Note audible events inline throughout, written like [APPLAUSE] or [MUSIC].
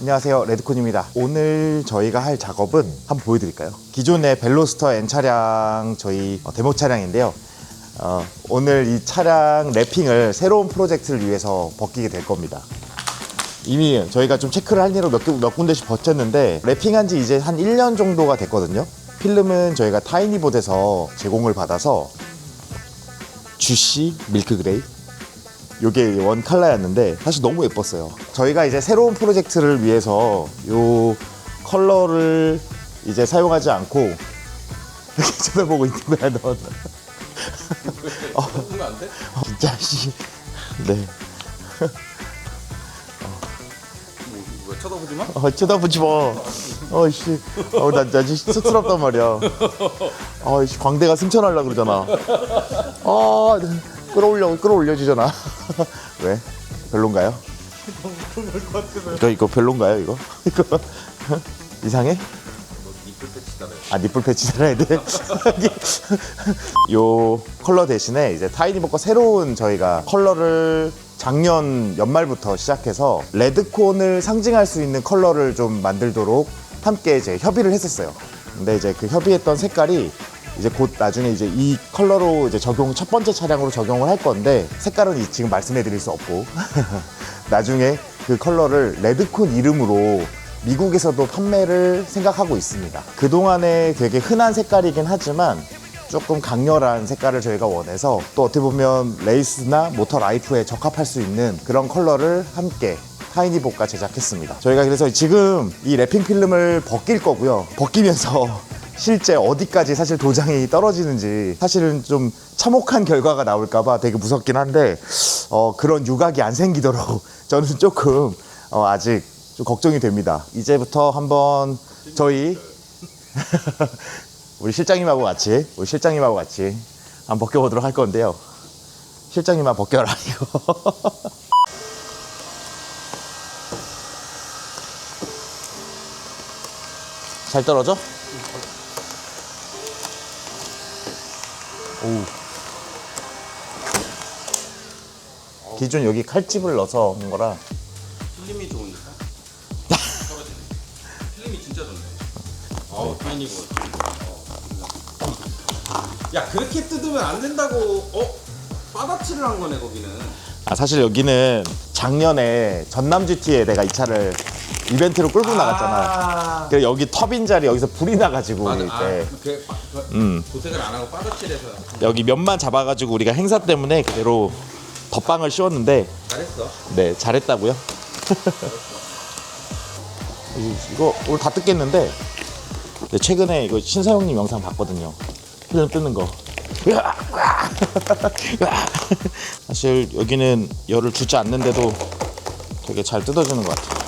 안녕하세요. 레드콘입니다. 오늘 저희가 할 작업은 한번 보여드릴까요? 기존의 벨로스터 N 차량 저희 어, 데모 차량인데요. 어, 오늘 이 차량 랩핑을 새로운 프로젝트를 위해서 벗기게 될 겁니다. 이미 저희가 좀 체크를 할 일로 몇, 군- 몇 군데씩 버텼는데 랩핑한 지 이제 한 1년 정도가 됐거든요. 필름은 저희가 타이니봇에서 제공을 받아서 주시 밀크 그레이 요게 원 컬러였는데 사실 너무 예뻤어요. 저희가 이제 새로운 프로젝트를 위해서 요 컬러를 이제 사용하지 않고 이렇게 쳐다보고 있는 거야 넌. 어, 안 돼? 진짜 씨. 네. 뭐, 뭐 쳐다보지 마? 어, 쳐다보지 마. 어이씨. 어, 나, 나 진짜 쑥스럽단 말이야. 어이씨, 광대가 승천하려 그러잖아. 아, 끌어올려, 끌어올려지잖아. [LAUGHS] 왜? 별론가요? 이거, 이거 별론가요, 이거? [LAUGHS] 이거? [LAUGHS] 이상해? 아, 니플 패치 달아야 돼? 요 컬러 대신에 이제 타이니버거 새로운 저희가 컬러를 작년 연말부터 시작해서 레드콘을 상징할 수 있는 컬러를 좀 만들도록 함께 이제 협의를 했었어요. 근데 이제 그 협의했던 색깔이 이제 곧 나중에 이제 이 컬러로 이제 적용 첫 번째 차량으로 적용을 할 건데 색깔은 이- 지금 말씀해 드릴 수 없고 [LAUGHS] 나중에 그 컬러를 레드콘 이름으로 미국에서도 판매를 생각하고 있습니다. 그동안에 되게 흔한 색깔이긴 하지만 조금 강렬한 색깔을 저희가 원해서 또 어떻게 보면 레이스나 모터 라이프에 적합할 수 있는 그런 컬러를 함께 타이니복과 제작했습니다. 저희가 그래서 지금 이 랩핑 필름을 벗길 거고요. 벗기면서 실제 어디까지 사실 도장이 떨어지는지 사실은 좀 참혹한 결과가 나올까봐 되게 무섭긴 한데 어, 그런 유각이 안 생기도록 [LAUGHS] 저는 조금 어, 아직 좀 걱정이 됩니다. 이제부터 한번 저희 [LAUGHS] 우리 실장님하고 같이 우리 실장님하고 같이 한번 벗겨보도록 할 건데요. 실장님만 벗겨라 이거. [LAUGHS] 잘 떨어져? 오. 기존 여기 칼집을 넣어서 한 거라. 필름이 좋으니까. 떨어지네. 필름이 진짜 좋네. 어우 타이니고 야 그렇게 뜯으면 안 된다고. 어? 빠다치를 한 거네 거기는. 아 사실 여기는 작년에 전남 GT에 내가 이 차를 이벤트로 끌고 나갔잖아. 아, 그래 여기 터빈 자리 여기서 불이 나가지고 이때 아, 그, 빠- 그, 음. 고색을 안 하고 빠다치를 해서 여기 면만 잡아가지고 우리가 행사 때문에 그대로 덧방을 씌웠는데 잘했어 네 잘했다고요. [LAUGHS] 이- 이거 오늘 다 뜯겠는데 네, 최근에 이거 신사영님 영상 봤거든요. 필름 뜯는 거. [LAUGHS] 사실 여기는 열을 주지 않는데도 되게 잘 뜯어주는 것 같아요.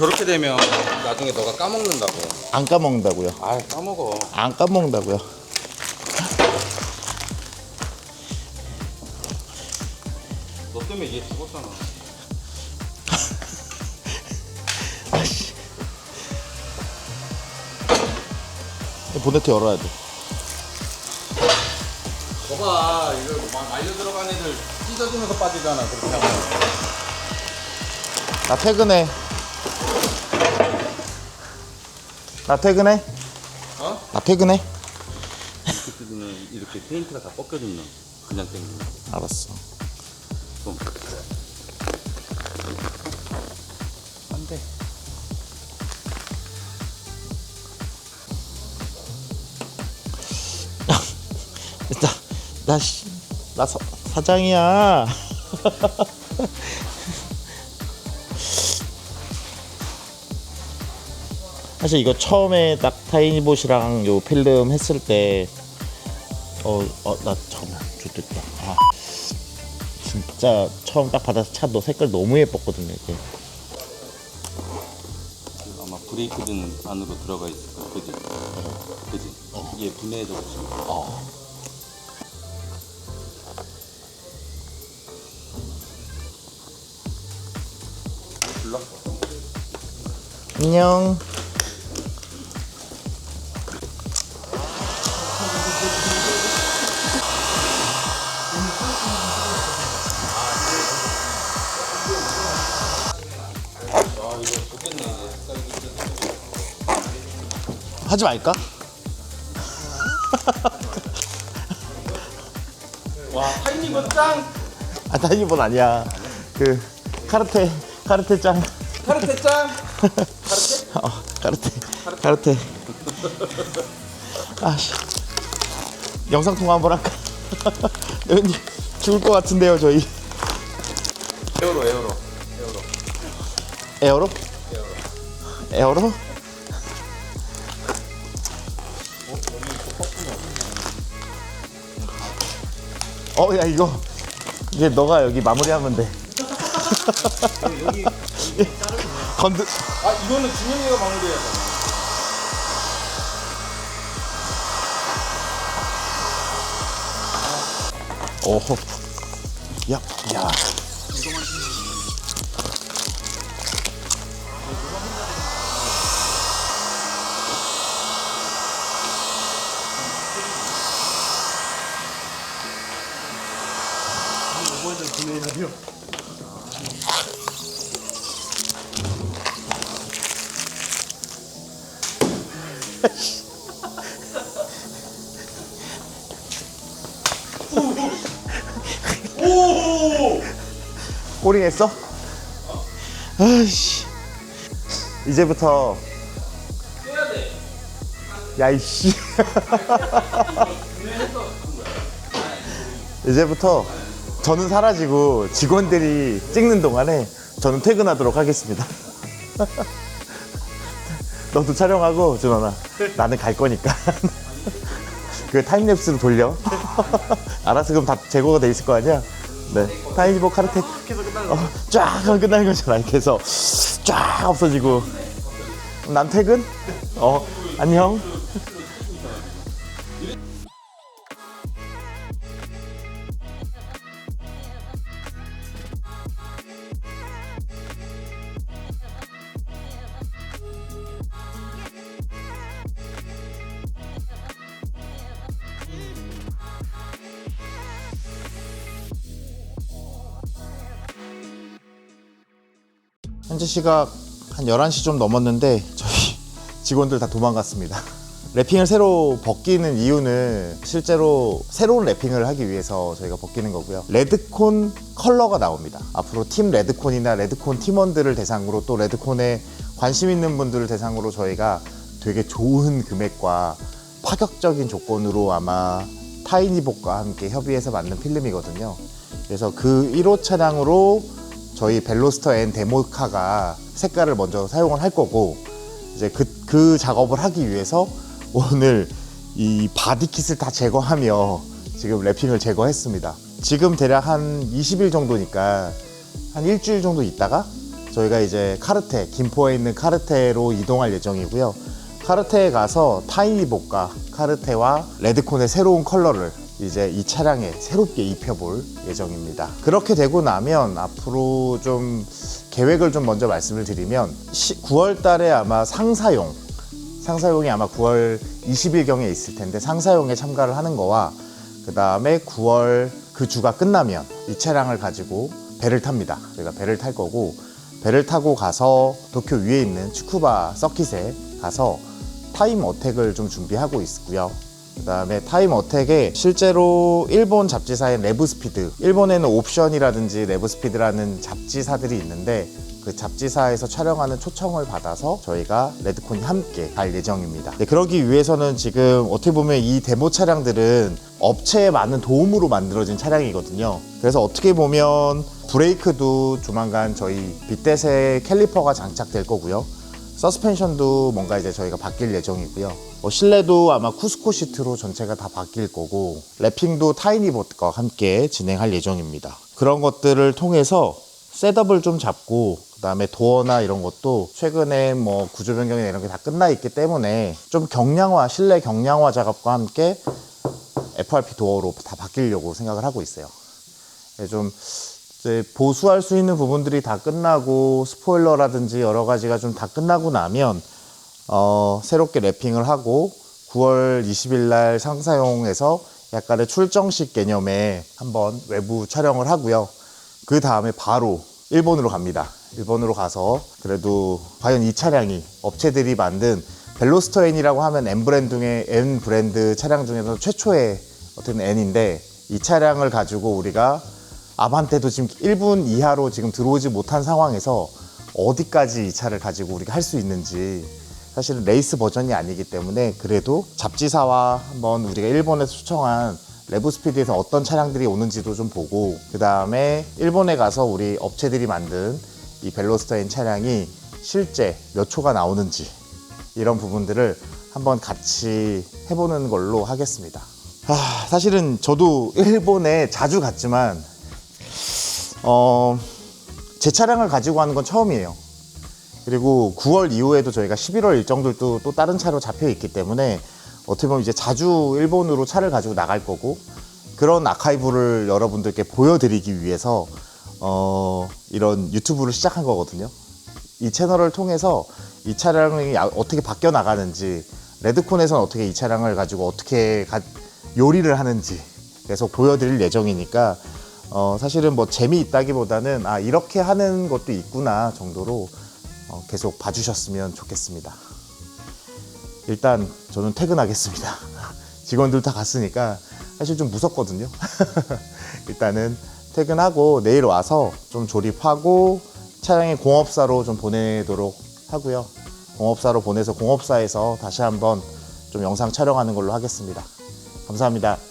저렇게 되면 나중에 너가 까먹는다고 안 까먹는다고요. 아 까먹어 안 까먹는다고요. 너 때문에 얘 죽었잖아 [LAUGHS] 보네트 열어야 돼. 봐봐 이거 막 말려 들어간 애들 찢어지면서 빠지잖아 그렇게 하면 나 퇴근해. 나 퇴근해. 어? 나 퇴근해. 그때는 이렇게 페인트가 다 벗겨졌나 그냥 땡기면 알았어. 좀. 안 돼. [LAUGHS] 나, 나, 씨, 나 사, 사장이야. [LAUGHS] 사실 이거 처음에 딱 타이니봇이랑 요 필름 했을 때, 어, 어, 나 잠깐만, 좋겠다. 아, 진짜 처음 딱 받아서 차너 색깔 너무 예뻤거든요, 이게. 아마 브레이크든 안으로 들어가 있을 거야. 그지? 그지? 얘 분해해서 보시면 돼. 어. 불러? 안녕. 하지 말까? 와 타이니버 짱 아, 다이본 아니야. 그 카르테 카르테 짱. 카르테 짱 어, 카르테 카르테. 아씨. 영상 통화 한번 할까? [LAUGHS] 왠지 죽을 것 같은데요, 저희. 에어로 에어로 에어로? 에어로? 어, 야 이거 이제 너가 여기 마무리하면 돼. 건드. 아 이거는 준영이가 마무리해야 돼 오호. 야, 야. 꼬링했어? 아이씨. 이제부터. 야, 이씨. [LAUGHS] 이제부터 저는 사라지고 직원들이 찍는 동안에 저는 퇴근하도록 하겠습니다. [LAUGHS] 너도 촬영하고, 준원아. 나는 갈 거니까. [LAUGHS] 그 타임랩스로 돌려. 알아서 그럼 다 제거가 돼 있을 거 아니야? 네. 타이니보 카르테. 어, 쫙 끝나는 거잖아. 이렇게 해서 쫙 없어지고. 난 퇴근? 어, 안녕. 현재 시각 한 11시 좀 넘었는데 저희 [LAUGHS] 직원들 다 도망갔습니다. 랩핑을 새로 벗기는 이유는 실제로 새로운 랩핑을 하기 위해서 저희가 벗기는 거고요. 레드콘 컬러가 나옵니다. 앞으로 팀 레드콘이나 레드콘 팀원들을 대상으로 또 레드콘에 관심 있는 분들을 대상으로 저희가 되게 좋은 금액과 파격적인 조건으로 아마 타이니복과 함께 협의해서 만든 필름이거든요. 그래서 그 1호 차량으로 저희 벨로스터 N 데모카가 색깔을 먼저 사용을 할 거고 이제 그, 그 작업을 하기 위해서 오늘 이 바디킷을 다 제거하며 지금 랩핑을 제거했습니다. 지금 대략 한 20일 정도니까 한 일주일 정도 있다가 저희가 이제 카르테, 김포에 있는 카르테로 이동할 예정이고요. 카르테에 가서 타이니복과 카르테와 레드콘의 새로운 컬러를 이제 이 차량에 새롭게 입혀볼 예정입니다. 그렇게 되고 나면 앞으로 좀 계획을 좀 먼저 말씀을 드리면 9월 달에 아마 상사용 상사용이 아마 9월 20일경에 있을 텐데 상사용에 참가를 하는 거와 그 다음에 9월 그 주가 끝나면 이 차량을 가지고 배를 탑니다. 저희가 배를 탈 거고 배를 타고 가서 도쿄 위에 있는 츠쿠바 서킷에 가서 타임 어택을 좀 준비하고 있고요. 그 다음에 타임 어택에 실제로 일본 잡지사인 레브스피드 일본에는 옵션이라든지 레브스피드라는 잡지사들이 있는데 그 잡지사에서 촬영하는 초청을 받아서 저희가 레드콘이 함께 갈 예정입니다. 네, 그러기 위해서는 지금 어떻게 보면 이 데모 차량들은 업체의 많은 도움으로 만들어진 차량이거든요. 그래서 어떻게 보면 브레이크도 조만간 저희 빗대세 캘리퍼가 장착될 거고요. 서스펜션도 뭔가 이제 저희가 바뀔 예정이고요. 뭐 실내도 아마 쿠스코 시트로 전체가 다 바뀔 거고 랩핑도 타이니봇과 함께 진행할 예정입니다. 그런 것들을 통해서 셋업을 좀 잡고 그다음에 도어나 이런 것도 최근에 뭐 구조 변경이나 이런 게 다 끝나 있기 때문에 좀 경량화 실내 경량화 작업과 함께 FRP 도어로 다 바뀌려고 생각을 하고 있어요. 네, 좀 보수할 수 있는 부분들이 다 끝나고 스포일러라든지 여러 가지가 좀 다 끝나고 나면 어, 새롭게 랩핑을 하고 9월 20일 날 상사용에서 약간의 출정식 개념의 한번 외부 촬영을 하고요. 그 다음에 바로 일본으로 갑니다. 일본으로 가서 그래도 과연 이 차량이 업체들이 만든 벨로스터N이라고 하면 N 브랜드 중에 N 브랜드 차량 중에서 최초의 어떤 N인데 이 차량을 가지고 우리가 아반떼도 지금 1분 이하로 지금 들어오지 못한 상황에서 어디까지 이 차를 가지고 우리가 할 수 있는지 사실은 레이스 버전이 아니기 때문에 그래도 잡지사와 한번 우리가 일본에서 초청한 레브스피드에서 어떤 차량들이 오는지도 좀 보고 그 다음에 일본에 가서 우리 업체들이 만든 이 벨로스터인 차량이 실제 몇 초가 나오는지 이런 부분들을 한번 같이 해보는 걸로 하겠습니다. 아, 사실은 저도 일본에 자주 갔지만 어, 제 차량을 가지고 하는 건 처음이에요. 그리고 9월 이후에도 저희가 11월 일정들도 또 다른 차로 잡혀 있기 때문에 어떻게 보면 이제 자주 일본으로 차를 가지고 나갈 거고 그런 아카이브를 여러분들께 보여드리기 위해서 어, 이런 유튜브를 시작한 거거든요. 이 채널을 통해서 이 차량이 야- 어떻게 바뀌어 나가는지 레드콘에서는 어떻게 이 차량을 가지고 어떻게 가- 요리를 하는지 계속 보여드릴 예정이니까 어, 사실은 뭐 재미있다기보다는 아 이렇게 하는 것도 있구나 정도로 어, 계속 봐주셨으면 좋겠습니다. 일단 저는 퇴근하겠습니다. [LAUGHS] 직원들 다 갔으니까 사실 좀 무섭거든요. [LAUGHS] 일단은 퇴근하고 내일 와서 좀 조립하고 차량의 공업사로 좀 보내도록 하고요. 공업사로 보내서 공업사에서 다시 한번 좀 영상 촬영하는 걸로 하겠습니다. 감사합니다.